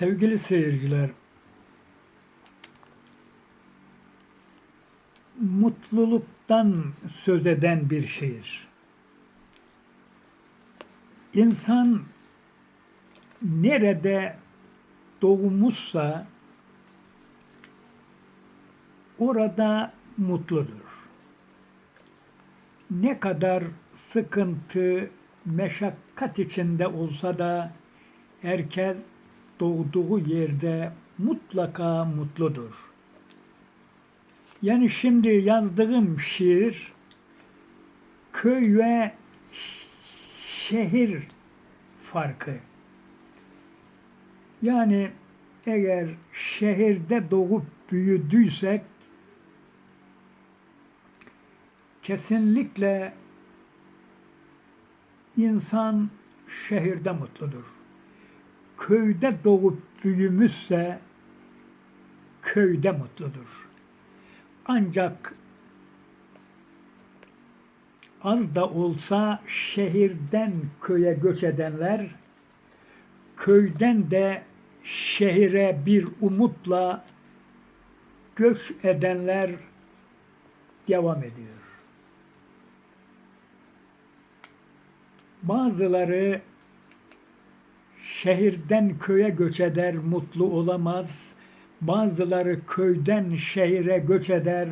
Sevgili seyirciler, mutluluktan söz eden bir şiir. İnsan nerede doğmuşsa orada mutludur. Ne kadar sıkıntı, meşakkat içinde olsa da herkes doğduğu yerde mutlaka mutludur. Yani şimdi yazdığım şiir köy ve şehir farkı. Yani eğer şehirde doğup büyüdüysek kesinlikle insan şehirde mutludur. Köyde doğup büyümüşse köyde mutludur. Ancak az da olsa şehirden köye göç edenler köyden de şehire bir umutla göç edenler devam ediyor. Bazıları şehirden köye göç eder, mutlu olamaz. Bazıları köyden şehire göç eder,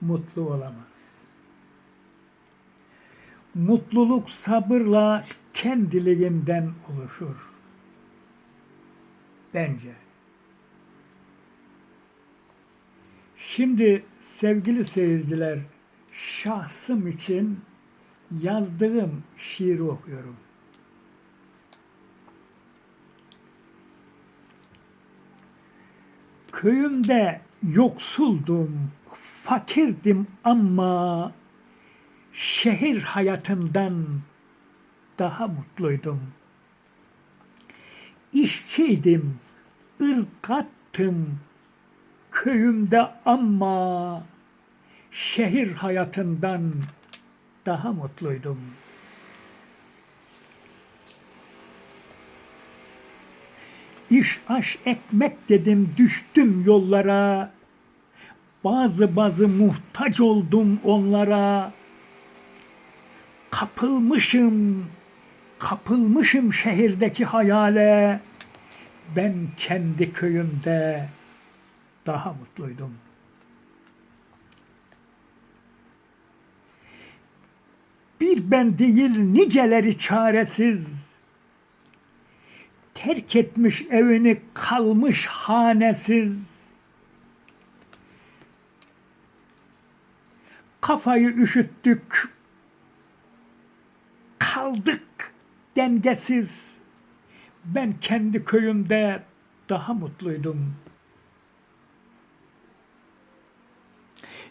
mutlu olamaz. Mutluluk sabırla kendiliğinden oluşur. Bence. Şimdi sevgili seyirciler, şahsım için yazdığım şiiri okuyorum. Köyümde yoksuldum, fakirdim ama şehir hayatından daha mutluydum. İşçiydim, ırkattım köyümde ama şehir hayatından daha mutluydum. İş aş ekmek dedim düştüm yollara. Bazı bazı muhtaç oldum onlara. Kapılmışım, kapılmışım şehirdeki hayale. Ben kendi köyümde daha mutluydum. Bir ben değil niceleri çaresiz. Terk etmiş evini kalmış hanesiz. Kafayı üşüttük. Kaldık dengesiz. Ben kendi köyümde daha mutluydum.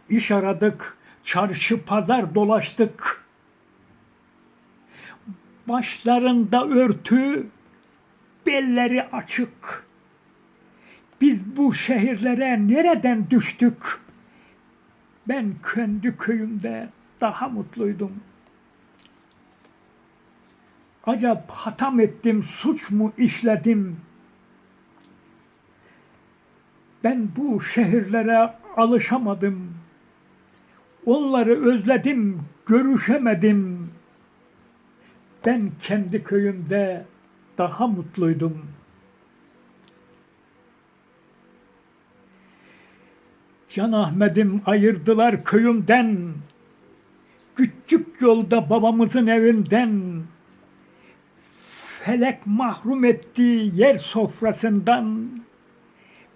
İş aradık, çarşı pazar dolaştık. Başlarında örtü, belleri açık. Biz bu şehirlere nereden düştük? Ben kendi köyümde daha mutluydum. Acaba hatam ettim, suç mu işledim? Ben bu şehirlere alışamadım. Onları özledim, görüşemedim. Ben kendi köyümde daha mutluydum. Can Ahmet'im ayırdılar köyümden. Küçük yolda babamızın evinden. Felek mahrum etti yer sofrasından.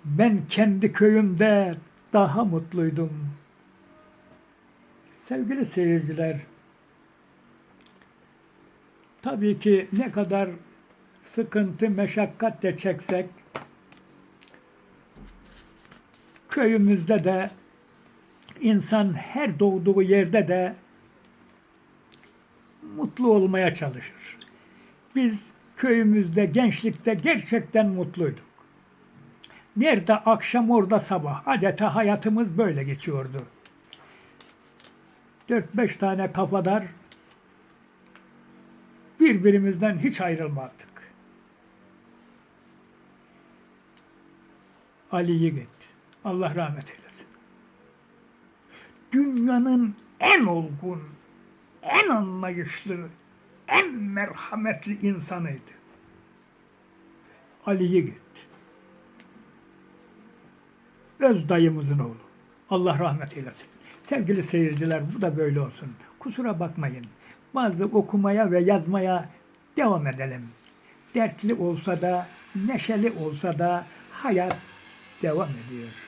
Ben kendi köyümde daha mutluydum. Sevgili seyirciler, tabii ki ne kadar sıkıntı, meşakkat de çeksek, köyümüzde de insan her doğduğu yerde de mutlu olmaya çalışır. Biz köyümüzde, gençlikte gerçekten mutluyduk. Nerede akşam orada sabah. Adeta hayatımız böyle geçiyordu. 4-5 tane kafadar birbirimizden hiç ayrılmazdık. Ali Yiğit. Allah rahmet eylesin. Dünyanın en olgun, en anlayışlı, en merhametli insanıydı. Ali Yiğit. Öz dayımızın oğlu. Allah rahmet eylesin. Sevgili seyirciler bu da böyle olsun. Kusura bakmayın. Bazı okumaya ve yazmaya devam edelim. Dertli olsa da, neşeli olsa da hayat devam ediyor.